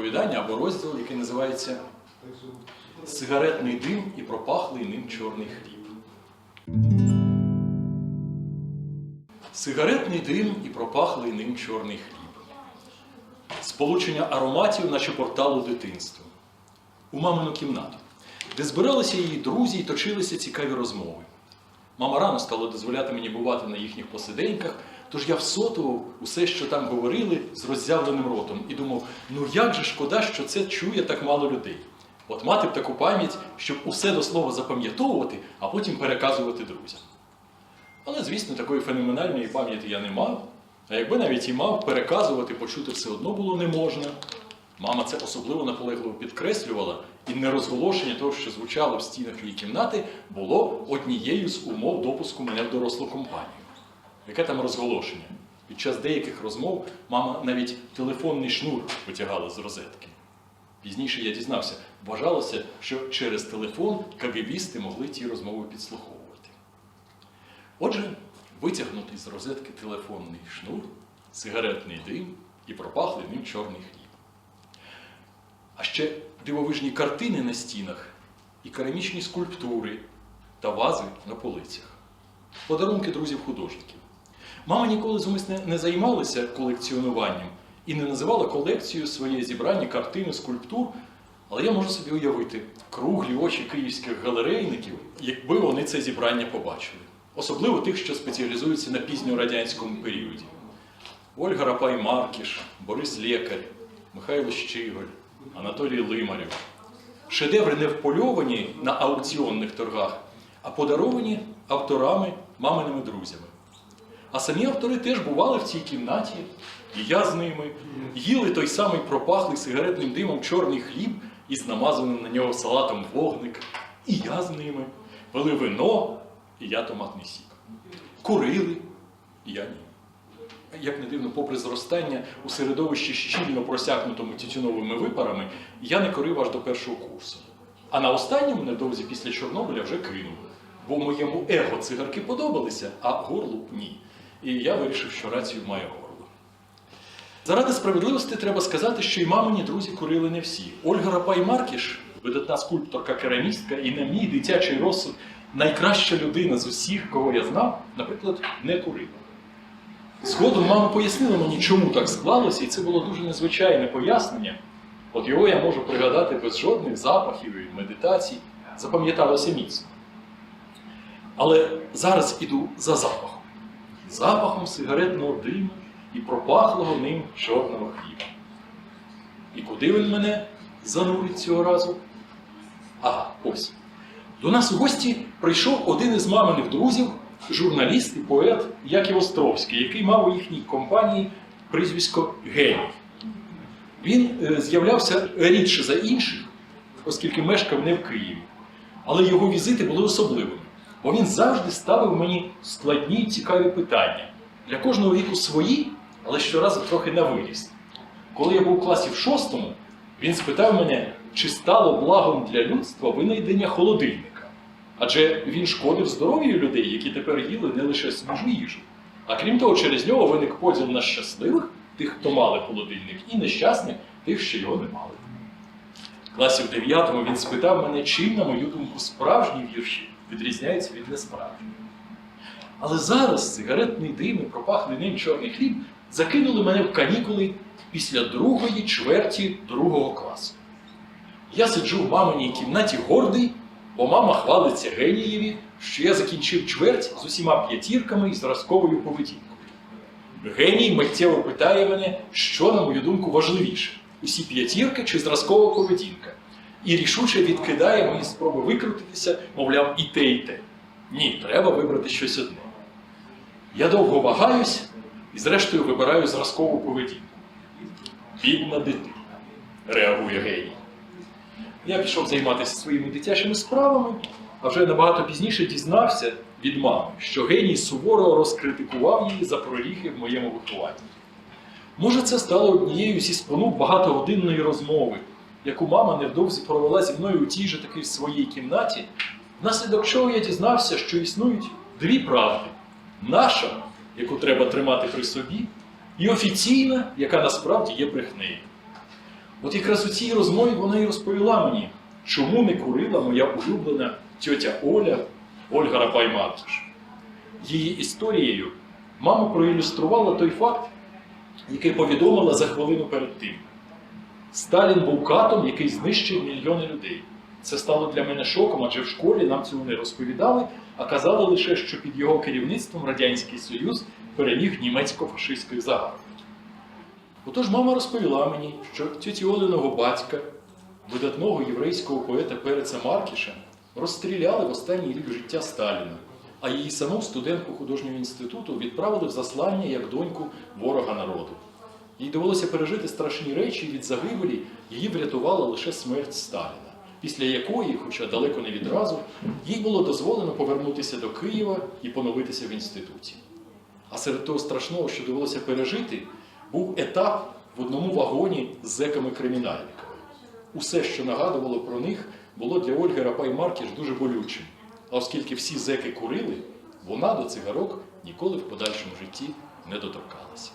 оповідання або розділ, який називається Сигаретний дим і пропахлий ним чорний хліб. Сигаретний дим і пропахлий ним чорний хліб. Сполучення ароматів, наче порталу дитинства. У мамину кімнату, де збиралися її друзі і точилися цікаві розмови. Мама рано стала дозволяти мені бувати на їхніх посиденьках, тож я всотував усе, що там говорили, з роззявленим ротом, і думав, ну як же шкода, що це чує так мало людей. От мати б таку пам'ять, щоб усе до слова запам'ятовувати, а потім переказувати друзям. Але, звісно, такої феноменальної пам'яті я не мав. А якби навіть і мав, переказувати, почути все одно було не можна. Мама це особливо наполегливо підкреслювала, і нерозголошення того, що звучало в стінах її кімнати, було однією з умов допуску мене в дорослу компанію. Яке там розголошення? Під час деяких розмов мама навіть телефонний шнур витягала з розетки. Пізніше я дізнався, вважалося, що через телефон кагебісти могли ті розмови підслуховувати. Отже, витягнутий з розетки телефонний шнур, сигаретний дим і пропахлий ним чорний хліб. А ще дивовижні картини на стінах і керамічні скульптури та вази на полицях. Подарунки друзів-художників. Мама ніколи зумисне не займалася колекціонуванням і не називала колекцією своє зібрання картин і скульптур, але я можу собі уявити круглі очі київських галерейників, якби вони це зібрання побачили. Особливо тих, що спеціалізуються на пізньорадянському періоді. Ольга Рапай Маркіш, Борис Лєкар, Михайло Щиголь, Анатолій Лимарєв. Шедеври не впольовані на аукціонних торгах, а подаровані авторами, маминими друзями. А самі автори теж бували в цій кімнаті, і я з ними, їли той самий пропахлий сигаретним димом чорний хліб із намазаним на нього салатом вогник, і я з ними, пили вино, і я томатний сік. Курили, і я ні. Як не дивно, попри зростання у середовищі щільно просякнутому тютюновими випарами, я не курив аж до першого курсу. А на останньому, невдовзі після Чорнобиля, вже кинув. Бо моєму его цигарки подобалися, а горлу ні. І я вирішив, що рацію має горло. Заради справедливості треба сказати, що й мамині друзі курили не всі. Ольга Рапай Маркіш, видатна скульпторка керамістка, і на мій дитячий розсуд найкраща людина з усіх, кого я знав, наприклад, не курила. Згодом мама пояснила мені, чому так склалося, і це було дуже незвичайне пояснення. От його я можу пригадати без жодних запахів і медитацій, запам'яталося міцно. Але зараз іду за запахом. Запахом сигаретного диму і пропахлого ним чорного хліба. І куди він мене занурить цього разу? Ага, ось. До нас у гості прийшов один із маминих друзів, журналіст і поет Яків Островський, який мав у їхній компанії прізвисько Геній. Він е, з'являвся рідше за інших, оскільки мешкав не в Києві. Але його візити були особливими, бо він завжди ставив мені складні й цікаві питання. Для кожного віку свої, але щоразу трохи на виріст. Коли я був у класі в шостому, він спитав мене, чи стало благом для людства винайдення холодильника. Адже він шкодив здоров'ю людей, які тепер їли не лише свіжу їжу. А крім того, через нього виник поділ на щасливих, тих, хто мали холодильник, і нещасних, тих, що його не мали. В класі в дев'ятому він спитав мене, чим, на мою думку, справжні вірші відрізняються від несправжніх. Але зараз сигаретний дим і пропахлий ним чорний хліб закинули мене в канікули після другої чверті другого класу. Я сиджу в маминій кімнаті гордий, бо мама хвалиться генієві, що я закінчив чверть з усіма п'ятірками і зразковою поведінкою. Геній миттєво питає мене, що, на мою думку, важливіше: усі п'ятірки чи зразкова поведінка. І рішуче відкидає мої спроби викрутитися, мовляв, і те, і те. Ні, треба вибрати щось одне. Я довго вагаюсь і, зрештою, вибираю зразкову поведінку. Бідна дитина, реагує геній. Я пішов займатися своїми дитячими справами, а вже набагато пізніше дізнався від мами, що геній суворо розкритикував її за проріхи в моєму вихованні. Може, це стало однією зі спонук багатогодинної розмови, яку мама невдовзі провела зі мною у тій же таки своїй кімнаті, внаслідок чого я дізнався, що існують дві правди: наша, яку треба тримати при собі, і офіційна, яка насправді є брехнею. От якраз у цій розмові вона і розповіла мені, чому не курила моя улюблена тьотя Оля Ольга Рапай-Маркіш. Її історією мама проілюструвала той факт, який повідомила за хвилину перед тим. Сталін був катом, який знищив мільйони людей. Це стало для мене шоком, адже в школі нам цього не розповідали, а казали лише, що під його керівництвом Радянський Союз переміг німецько-фашистських загарбників. Отож мама розповіла мені, що тьоті Олиного батька, видатного єврейського поета Переца Маркіша, розстріляли в останній рік життя Сталіна, а її саму студентку художнього інституту відправили в заслання як доньку ворога народу. Їй довелося пережити страшні речі, від загибелі її врятувала лише смерть Сталіна, після якої, хоча далеко не відразу, їй було дозволено повернутися до Києва і поновитися в інституті. А серед того страшного, що довелося пережити, був етап в одному вагоні з зеками-кримінальниками. Усе, що нагадувало про них, було для Ольги Рапай-Маркіш дуже болючим. А оскільки всі зеки курили, вона до цигарок ніколи в подальшому житті не доторкалася.